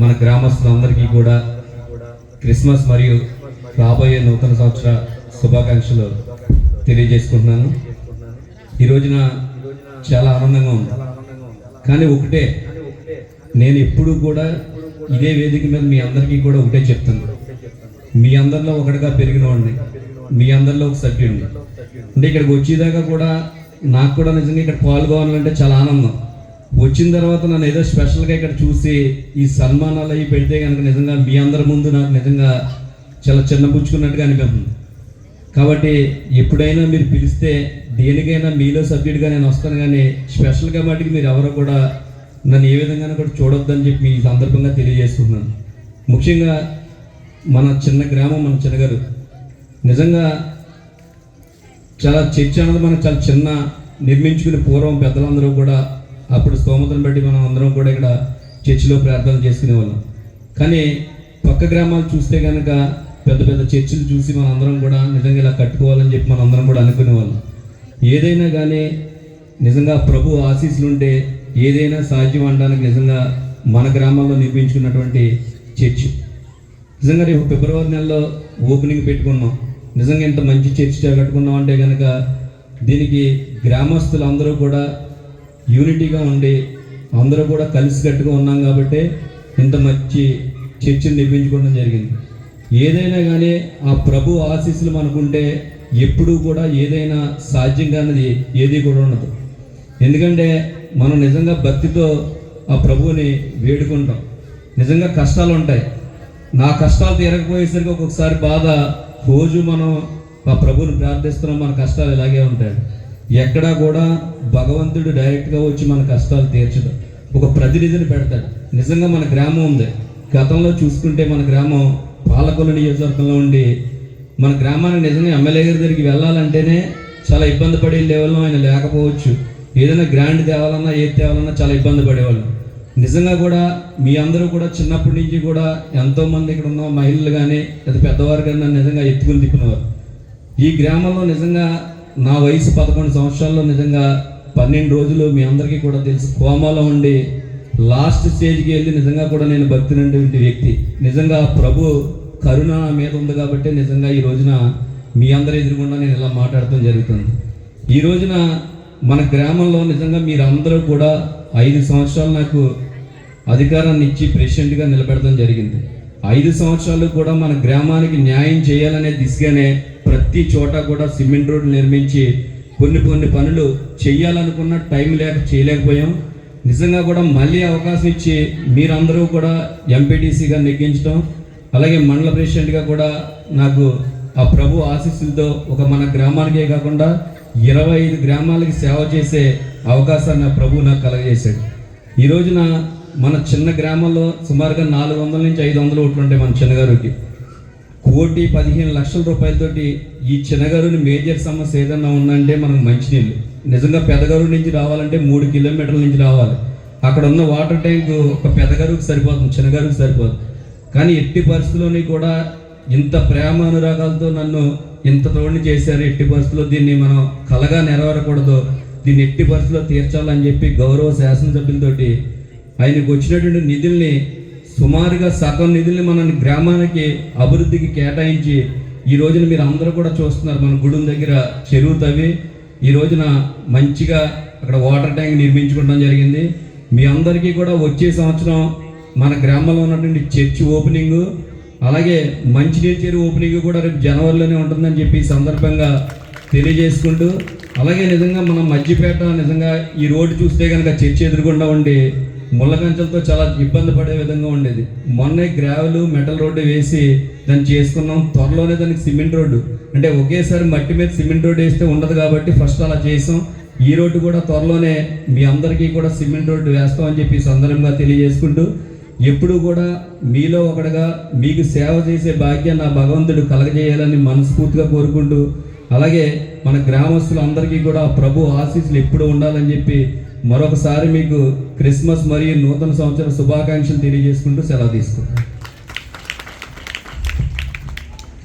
మన గ్రామస్తులందరికీ కూడా క్రిస్మస్ మరియు రాబోయే నూతన సంవత్సర శుభాకాంక్షలు తెలియజేసుకుంటున్నాను. ఈ రోజున చాలా ఆనందంగా ఉంది. కానీ ఒకటే నేను ఎప్పుడు కూడా ఇదే వేదిక మీద మీ అందరికీ కూడా ఒకటే చెప్తాను. మీ అందరిలో ఒకటిగా పెరిగిన వాడిని మీ అందరిలో ఒక సభ్యుడిని. అంటే ఇక్కడికి వచ్చేదాకా కూడా నాకు కూడా నిజంగా ఇక్కడ పాల్గొనాలంటే చాలా ఆనందం. వచ్చిన తర్వాత నన్ను ఏదో స్పెషల్గా ఇక్కడ చూసి ఈ సన్మానాలు అవి పెడితే కనుక నిజంగా మీ అందరి ముందు నాకు నిజంగా చాలా చిన్నపుచ్చుకున్నట్టుగా అనిపిస్తుంది. కాబట్టి ఎప్పుడైనా మీరు పిలిస్తే దేనికైనా మీలో సబ్జెక్ట్గా నేను వస్తాను కానీ స్పెషల్గా మటుకు మీరు ఎవరో కూడా నన్ను ఏ విధంగా కూడా చూడొద్దని చెప్పి మీ సందర్భంగా తెలియజేస్తున్నాను. ముఖ్యంగా మన చిన్న గ్రామం మన చిన్నగారు. నిజంగా చాలా చర్చ అన్నది మనకు చాలా చిన్న నిర్మించుకుని పూర్వం పెద్దలందరూ కూడా అప్పుడు స్తోమతను బట్టి మనం అందరం కూడా ఇక్కడ చర్చిలో ప్రార్థనలు చేసుకునేవాళ్ళం. కానీ పక్క గ్రామాలు చూస్తే కనుక పెద్ద పెద్ద చర్చిలు చూసి మనం అందరం కూడా నిజంగా ఇలా కట్టుకోవాలని చెప్పి మనం అందరం కూడా అనుకునేవాళ్ళం. ఏదైనా కానీ నిజంగా ప్రభు ఆశీస్సులుంటే ఏదైనా సాధ్యం అనడానికి నిజంగా మన గ్రామాల్లో నిర్మించుకున్నటువంటి చర్చి. నిజంగా రేపు ఫిబ్రవరి నెలలో ఓపెనింగ్ పెట్టుకున్నాం. నిజంగా ఇంత మంచి చర్చి కట్టుకున్నాం అంటే కనుక దీనికి గ్రామస్తులు అందరూ కూడా యూనిటీగా ఉండి అందరూ కూడా కలిసికట్టుగా ఉన్నాం కాబట్టి ఇంత మంచి చర్చిని నిర్మించుకోవడం జరిగింది. ఏదైనా కానీ ఆ ప్రభు ఆశీస్సులు మనకుంటే ఎప్పుడూ కూడా ఏదైనా సాధ్యం కానిది ఏది కూడా ఉండదు. ఎందుకంటే మనం నిజంగా భక్తితో ఆ ప్రభువుని వేడుకుంటాం. నిజంగా కష్టాలు ఉంటాయి నా కష్టాలు తీరకపోయేసరికి ఒక్కొక్కసారి బాధ రోజు మనం ఆ ప్రభువుని ప్రార్థిస్తున్నాం మన కష్టాలు ఇలాగే ఉంటాయి. ఎక్కడా కూడా భగవంతుడు డైరెక్ట్గా వచ్చి మన కష్టాలు తీర్చడు. ఒక ప్రతినిధిని పెడతాడు. నిజంగా మన గ్రామం ఉంది. గతంలో చూసుకుంటే మన గ్రామం పాలకొల్లు నియోజకవర్గంలో ఉండి మన గ్రామానికి నిజంగా ఎమ్మెల్యే గారి దగ్గరికి వెళ్ళాలంటేనే చాలా ఇబ్బంది పడే లెవెల్లో ఆయన లేకపోవచ్చు. ఏదైనా గ్రాండ్ తేవాలన్నా ఏది తేవాలన్నా చాలా ఇబ్బంది పడేవాళ్ళు. నిజంగా కూడా మీ అందరూ కూడా చిన్నప్పటి నుంచి కూడా ఎంతోమంది ఇక్కడ ఉన్న మహిళలు కానీ లేదా పెద్దవారు కానీ నన్ను నిజంగా ఎత్తుకుని తిప్పినవారు. ఈ గ్రామంలో నిజంగా నా వయసు పదకొండు సంవత్సరాల్లో నిజంగా పన్నెండు రోజులు మీ అందరికీ కూడా తెలుసు. కోమాలో ఉండి లాస్ట్ స్టేజ్కి వెళ్ళి నిజంగా కూడా నేను భక్తినటువంటి వ్యక్తి. నిజంగా ప్రభు కరుణ నా మీద ఉంది కాబట్టి నిజంగా ఈ రోజున మీ అందరి ఎదురుగుండా నేను ఇలా మాట్లాడటం జరుగుతుంది. ఈ రోజున మన గ్రామంలో నిజంగా మీరందరూ కూడా ఐదు సంవత్సరాలు నాకు అధికారాన్ని ఇచ్చి ప్రెసిడెంట్గా నిలబెడతాం జరిగింది. ఐదు సంవత్సరాలు కూడా మన గ్రామానికి న్యాయం చేయాలనే దిశగానే ప్రతి చోట కూడా సిమెంట్ రోడ్లు నిర్మించి కొన్ని కొన్ని పనులు చేయాలనుకున్న టైం లేక చేయలేకపోయాం. నిజంగా కూడా మళ్ళీ అవకాశం ఇచ్చి మీరందరూ కూడా ఎంపీటీసీగా నెగ్గించడం అలాగే మండల ప్రెసిడెంట్గా కూడా నాకు ఆ ప్రభు ఆశీస్సులతో ఒక మన గ్రామానికే కాకుండా ఇరవై ఐదు గ్రామాలకి సేవ చేసే అవకాశాన్ని ఆ ప్రభు నాకు కలగజేశాడు. ఈ రోజున మన చిన్న గ్రామంలో సుమారుగా నాలుగు వందల నుంచి ఐదు వందలు ఓట్లు ఉంటాయి మన చిన్నగారికి. కోటి పదిహేను లక్షల రూపాయలతోటి ఈ చిన్నగారుని మేజర్ సమస్య ఏదన్నా ఉందంటే మనకు మంచినీళ్ళు. నిజంగా పెదగారు నుంచి రావాలంటే మూడు కిలోమీటర్ల నుంచి రావాలి. అక్కడ ఉన్న వాటర్ ట్యాంక్ ఒక పెదగారుకు సరిపోతుంది చిన్నగారుకి సరిపోతుంది కానీ ఎట్టి పరిస్థితుల్లోని కూడా ఇంత ప్రేమ అనురాగాలతో నన్ను ఇంత తోడిని చేశారు ఎట్టి పరిస్థితుల్లో దీన్ని మనం కలగా నెరవేరకూడదు. దీన్ని ఎట్టి పరిస్థితుల్లో తీర్చాలని చెప్పి గౌరవ శాసనసభ్యులతోటి ఆయనకు వచ్చినటువంటి నిధుల్ని సుమారుగా సగం నిధుల్ని మన గ్రామానికి అభివృద్ధికి కేటాయించి ఈ రోజున మీరు అందరూ కూడా చూస్తున్నారు మన గుడి దగ్గర చెరువు తవ్వి. ఈ రోజున మంచిగా అక్కడ వాటర్ ట్యాంక్ నిర్మించుకోవడం జరిగింది. మీ అందరికీ కూడా వచ్చే సంవత్సరం మన గ్రామంలో ఉన్నటువంటి చర్చి ఓపెనింగ్ అలాగే మంచినీరు చెరువు ఓపెనింగ్ కూడా రేపు జనవరిలోనే ఉంటుందని చెప్పి సందర్భంగా తెలియజేసుకుంటూ అలాగే నిజంగా మనం మధ్యపేట నిజంగా ఈ రోడ్డు చూస్తే కనుక చర్చి ఎదురుగుండా ఉండి ముళ్ళగంచలతో చాలా ఇబ్బంది పడే విధంగా ఉండేది. మొన్నే గ్రావెలు మెటల్ రోడ్డు వేసి దాన్ని చేసుకున్నాం. త్వరలోనే దానికి సిమెంట్ రోడ్డు. అంటే ఒకేసారి మట్టి మీద సిమెంట్ రోడ్డు వేస్తే ఉండదు కాబట్టి ఫస్ట్ అలా చేసాం. ఈ రోడ్డు కూడా త్వరలోనే మీ అందరికీ కూడా సిమెంట్ రోడ్డు వేస్తామని చెప్పి సందర్భంగా తెలియజేసుకుంటూ ఎప్పుడు కూడా మీలో ఒకడుగా మీకు సేవ చేసే భాగ్యం నా భగవంతుడు కలగజేయాలని మనస్ఫూర్తిగా కోరుకుంటూ అలాగే మన గ్రామస్తులందరికీ కూడా ప్రభు ఆశీస్సులు ఎప్పుడు ఉండాలని చెప్పి మరొకసారి మీకు క్రిస్మస్ మరియు నూతన సంవత్సర శుభాకాంక్షలు తెలియజేసుకుంటూ సెలవు తీసుకుంటాం